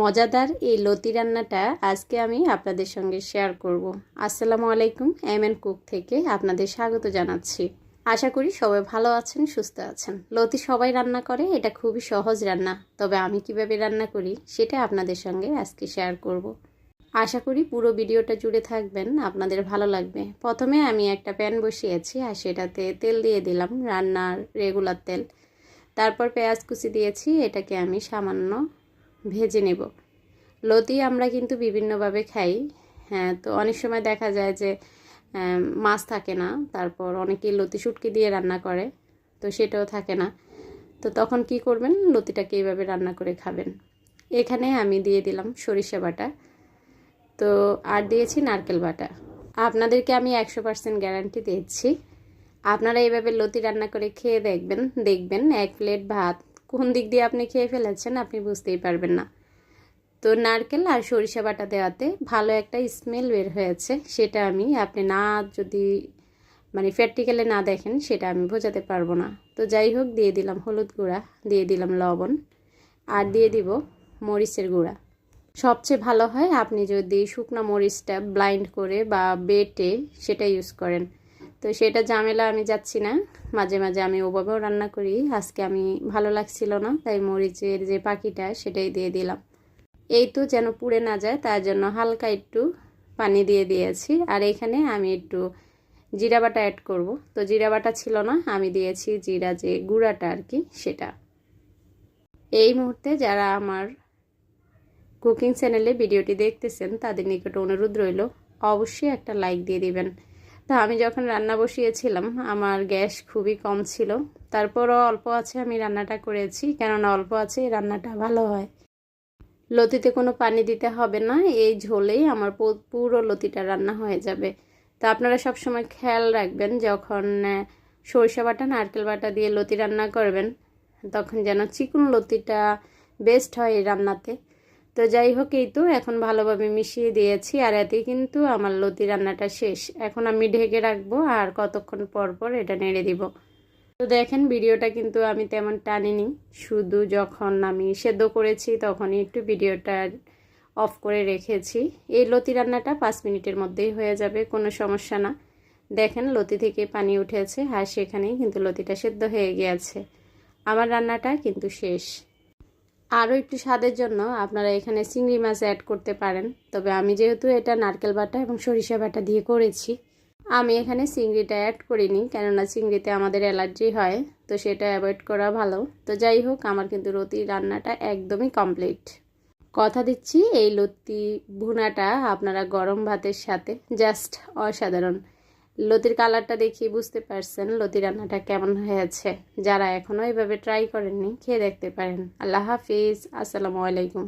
মজাদার এই লতি রান্নাটা আজকে আমি আপনাদের সঙ্গে শেয়ার করব। আসসালামু আলাইকুম এম এন কুক থেকে আপনাদের স্বাগত জানাচ্ছি। আশা করি সবাই ভালো আছেন, সুস্থ আছেন। লতি সবাই রান্না করে, এটা খুবই সহজ রান্না। তবে আমি কীভাবে রান্না করি, সেটা আপনাদের সঙ্গে আজকে শেয়ার করব। আশা করি পুরো ভিডিওটা জুড়ে থাকবেন, আপনাদের ভালো লাগবে। প্রথমে আমি একটা প্যান বসিয়েছি, আর সেটাতে তেল দিয়ে দিলাম, রান্নার রেগুলার তেল। তারপর পেঁয়াজ কুচি দিয়েছি, এটাকে আমি সামান্য ভেজে নেব। লতি আমরা কিন্তু বিভিন্নভাবে খাই। হ্যাঁ তো অনেক সময় দেখা যায় যে মাছ থাকে না, তারপর অনেকেই লতি শুটকি দিয়ে রান্না করে, তো সেটাও থাকে না। তো তখন কি করবেন? লতিটাকে এইভাবে রান্না করে খাবেন। এখানে আমি দিয়ে দিলাম সরিষা বাটা। তো, আর দিয়েছি নারকেল বাটা। আপনাদেরকে আমি একশো পার্সেন্ট গ্যারান্টি দিচ্ছি আপনারা এইভাবে লতি রান্না করে খেয়ে দেখবেন দেখবেন, এক প্লেট ভাত কোন দিক দিয়ে আপনি খেয়ে ফেলেছেন আপনি বুঝতেই পারবেন না। তো নারকেল আর সরিষা বাটা দেওয়াতে ভালো একটা স্মেল বের হয়েছে, সেটা আমি আপনি না যদি মানে প্র্যাকটিক্যালে না দেখেন, সেটা আমি বোঝাতে পারব না। তো যাই হোক, দিয়ে দিলাম হলুদ গুঁড়া, দিয়ে দিলাম লবণ, আর দিয়ে দিব মরিচের গুঁড়া। সবচেয়ে ভালো হয় আপনি যদি শুকনো মরিচটা ব্লাইন্ড করে বা বেটে সেটা ইউজ করেন। তো সেটা ঝামেলা, আমি যাচ্ছি না। মাঝে মাঝে আমি ওভাবেও রান্না করি। আজকে আমি ভালো লাগছিল না, তাই মরিচের যে পাখিটা, সেটাই দিয়ে দিলাম। এই তো যেন পুড়ে না যায়, তার জন্য হালকা একটু পানি দিয়ে দিয়েছি। আর এখানে আমি একটু জিরা বাটা অ্যাড করব। তো জিরা বাটা ছিল না, আমি দিয়েছি জিরা যে গুঁড়াটা আর কি, সেটা। এই মুহূর্তে যারা আমার কুকিং চ্যানেলে ভিডিওটি দেখতেছেন, তাদের নিকট অনুরোধ রইল, অবশ্যই একটা লাইক দিয়ে দিবেন। তা আমি যখন রান্না বসিয়েছিলাম, আমার গ্যাস খুবই কম ছিল। তারপরও অল্প আছে আমি রান্নাটা করেছি, কেননা অল্প আছে রান্নাটা ভালো হয়। লতিতে কোনো পানি দিতে হবে না, এই ঝোলেই আমার পুরো লতিটা রান্না হয়ে যাবে। তা আপনারা সবসময় খেয়াল রাখবেন, যখন সরিষা বাটা, নারকেল বাটা দিয়ে লতি রান্না করবেন, তখন যেন চিকন লতিটা বেস্ট হয় এই রান্নাতে। তো যাই হোক, এই তো এখন ভালোভাবে মিশিয়ে দিয়েছি আর এতেই কিন্তু আমার লতি রান্নাটা শেষ। এখন আমি ঢেকে রাখব আর কতক্ষণ পর পর এটা নেড়ে দিব। তো দেখেন, ভিডিওটা কিন্তু আমি তেমন টানিনি। শুধু যখন আমি সেদ্ধ করেছি তখনই একটু ভিডিওটা অফ করে রেখেছি। এই লতি রান্নাটা পাঁচ মিনিটের মধ্যেই হয়ে যাবে, কোনো সমস্যা না। দেখেন, লতি থেকে পানি উঠেছে আর সেখানেই কিন্তু লতিটা সেদ্ধ হয়ে গিয়েছে। আমার রান্নাটা কিন্তু শেষ। আরও একটু স্বাদের জন্য আপনারা এখানে চিংড়ি মাছ অ্যাড করতে পারেন। তবে আমি যেহেতু এটা নারকেল বাটা এবং সরিষা বাটা দিয়ে করেছি, আমি এখানে চিংড়িটা অ্যাড করিনি, কেননা চিংড়িতে আমাদের অ্যালার্জি হয়, তো সেটা অ্যাভয়েড করা ভালো। তো যাই হোক, আমার কিন্তু লতি রান্নাটা একদমই কমপ্লিট কথা দিচ্ছি, এই লতি ভুনাটা আপনারা গরম ভাতের সাথে জাস্ট অসাধারণ। লতির কালারটা দেখিয়ে বুঝতে পারছেন লতি রান্নাটা কেমন হয়েছে। যারা এখনও এভাবে ট্রাই করেননি, খেয়ে দেখতে পারেন। আল্লাহ হাফিজ, আসসালামু আলাইকুম।